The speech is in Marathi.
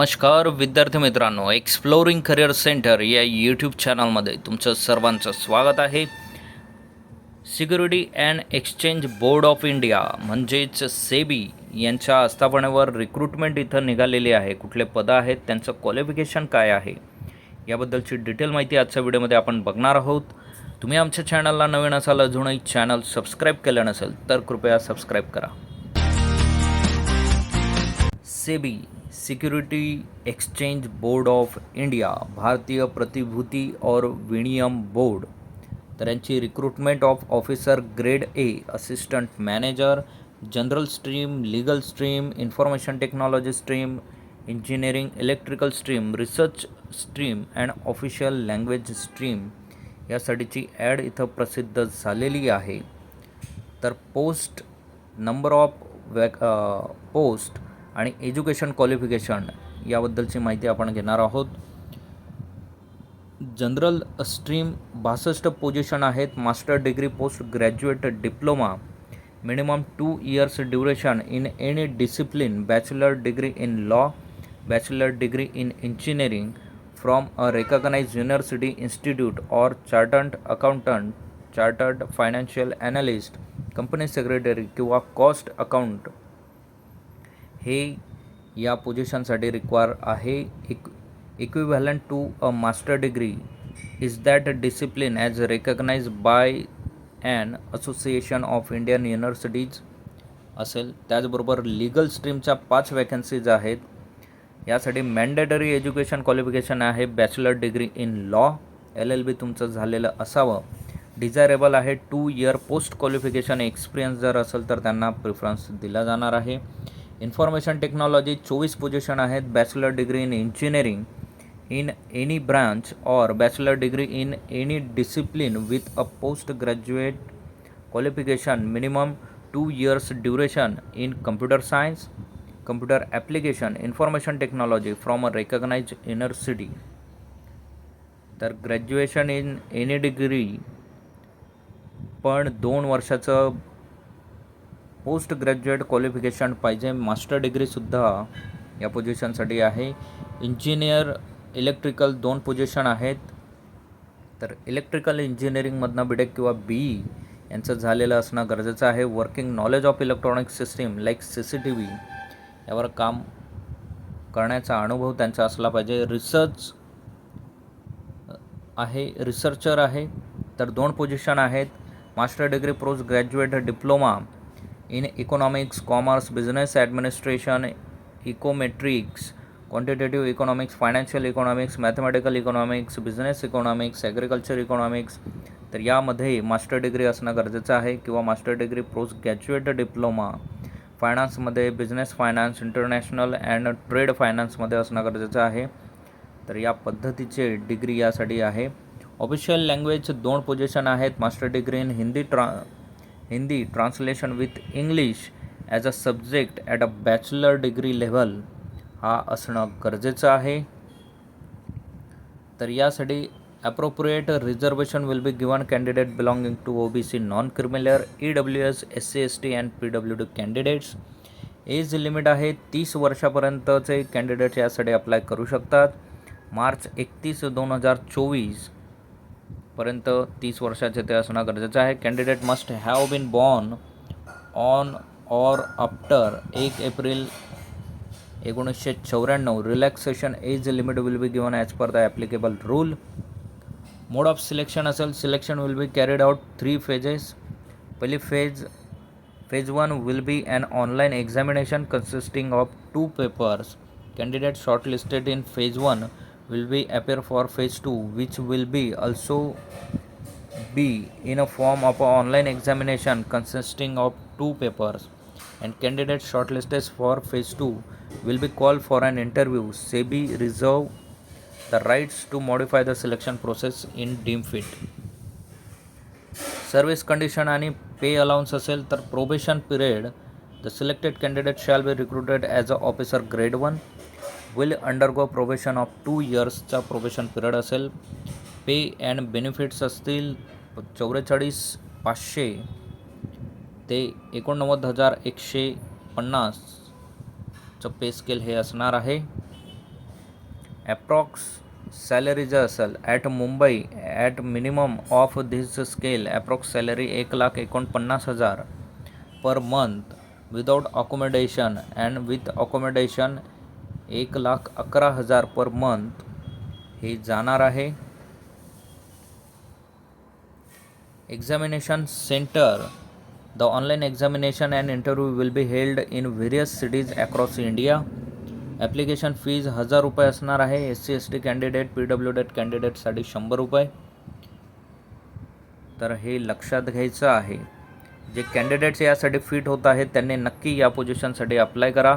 नमस्कार विद्यार्थी मित्रांनो एक्सप्लोरिंग करिअर सेंटर या यूट्यूब चॅनलमध्ये तुमचं सर्वांचं स्वागत आहे. Security and exchange board of India म्हणजेच सेबी यांच्या आस्थापनेवर रिक्रुटमेंट इथं निघालेली आहे. कुठले पदं आहेत त्यांचं क्वालिफिकेशन काय आहे याबद्दलची डिटेल माहिती आजच्या व्हिडिओमध्ये आपण बघणार आहोत. तुम्ही आमच्या चॅनलला नवीन असाल अजूनही चॅनल सबस्क्राईब केलं नसेल तर कृपया सबस्क्राईब करा. SEBI security exchange board of India भारतीय प्रतिभूती और विनियम बोर्ड. तर यांची recruitment of officer grade A assistant manager general stream legal stream information technology stream engineering electrical stream research stream and official language stream यासाठीची ॲड इथं प्रसिद्ध झालेली आहे. तर post number of vac post आणि एज्युकेशन क्वालिफिकेशन याबद्दलची माहिती आपण घेणार आहोत. जनरल स्ट्रीम बासष्ट पोझिशन आहेत. Master degree post graduate diploma minimum two years duration in any discipline bachelor degree in law bachelor degree in engineering from a recognize university institute or chartered accountant chartered financial analyst company secretary किंवा कॉस्ट अकाउंट. हे या पोझिशनसाठी रिक्वायर आहे. इक equivalent to a master degree is that discipline as recognize by and association of Indian universities असेल. त्याचबरोबर लिगल स्ट्रीमच्या पाच वॅकन्सीज आहेत. यासाठी मॅन्डेटरी एज्युकेशन क्वालिफिकेशन आहे. Bachelor degree in law L L B तुमचं झालेलं असावं. डिझायरेबल आहे. Two year post qualification experience जर असेल तर त्यांना प्रिफरन्स दिला जाणार आहे. इन्फॉर्मेशन टेक्नॉलॉजी चोवीस पोझिशन आहेत. Bachelor degree in engineering in any branch or bachelor degree in any discipline with a post graduate qualification minimum two years duration in computer science computer application information technology from a recognize university तर ग्रॅज्युएशन इन एनी डिग्री पण दोन वर्षाचं पोस्ट ग्रॅज्युएट क्वालिफिकेशन पाहिजे. मास्टर डिग्रीसुद्धा या पोझिशनसाठी आहे. इंजिनियर इलेक्ट्रिकल दोन पोझिशन आहेत. तर इलेक्ट्रिकल इंजिनिअरिंगमधनं बीडेक किंवा बी ई यांचं झालेलं असणं गरजेचं आहे. Working knowledge of electronic system like C C T V यावर काम करण्याचा अनुभव त्यांचा असला पाहिजे. रिसर्च आहे रिसर्चर आहे. तर दोन पोझिशन आहेत. Master degree post graduate diploma in economics, commerce business administration econometrics quantitative economics, financial economics, mathematical economics, business economics, agriculture economics. तर यामध्ये मास्टर डिग्री असणं गरजेचं आहे किंवा master degree post graduate diploma फायनान्समध्ये business finance international and trade फायनान्समध्ये असणं गरजेचं आहे. तर या पद्धतीचे डिग्री यासाठी आहे. ऑफिशियल लँग्वेज दोन पोझिशन आहेत. Master degree in Hindi ट्रा Hindi translation with English as a subject at a bachelor degree level हा असणं गरजेचं आहे. तर यासाठी appropriate reservation will be given candidate belonging to O B C non creamy layer E W S S C S T and P W D candidates age limit आहे तीस वर्षापर्यंतचे कॅन्डिडेट्स यासाठी अप्लाय करू शकतात. मार्च एकतीस दोन हजार चोवीस पर्यंत तीस वर्षाचे ते असणं गरजेचं आहे. Candidate must have been born on or after एक एप्रिल एकोणीसशे चौऱ्याण्णव. Relaxation age limit will be given as per the applicable rule mode of selection असेल. Selection will be carried out three phases पहिली phase phase one will be an online examination consisting of two papers candidate shortlisted in phase one will be appear for phase 2 which will be also be in a form of an online examination consisting of two papers and candidates shortlisted for phase 2 will be called for an interview sebi reserve the rights to modify the selection process in deem fit service condition आणि पे अलाउन्स असेल तर probation period the selected candidate shall be recruited as a officer grade one will undergo probation of two इयर्सचा probation period असेल. पे अँड बेनिफिट्स असतील चौवेचाळीस पाचशे ते एकोणनव्वद हजार एकशे पन्नासचं पे स्केल हे असणार आहे. ॲप्रॉक्स सॅलरी जर असेल at Mumbai at minimum of this scale approx salary एक लाख एकोणपन्नास हजार per month without accommodation and with accommodation एक लाख अकरा हजार पर मंथ हे जाणार आहे. Examination centre the online examination and interview will be held in various cities across India application fees हजार रुपये असणार आहे. S C S T candidate P W date कॅन्डिडेटसाठी शंभर रुपये. तर हे लक्षात घ्यायचं आहे. जे कॅन्डिडेट्स यासाठी फिट होत आहेत त्यांनी नक्की या पोझिशनसाठी अप्लाय करा.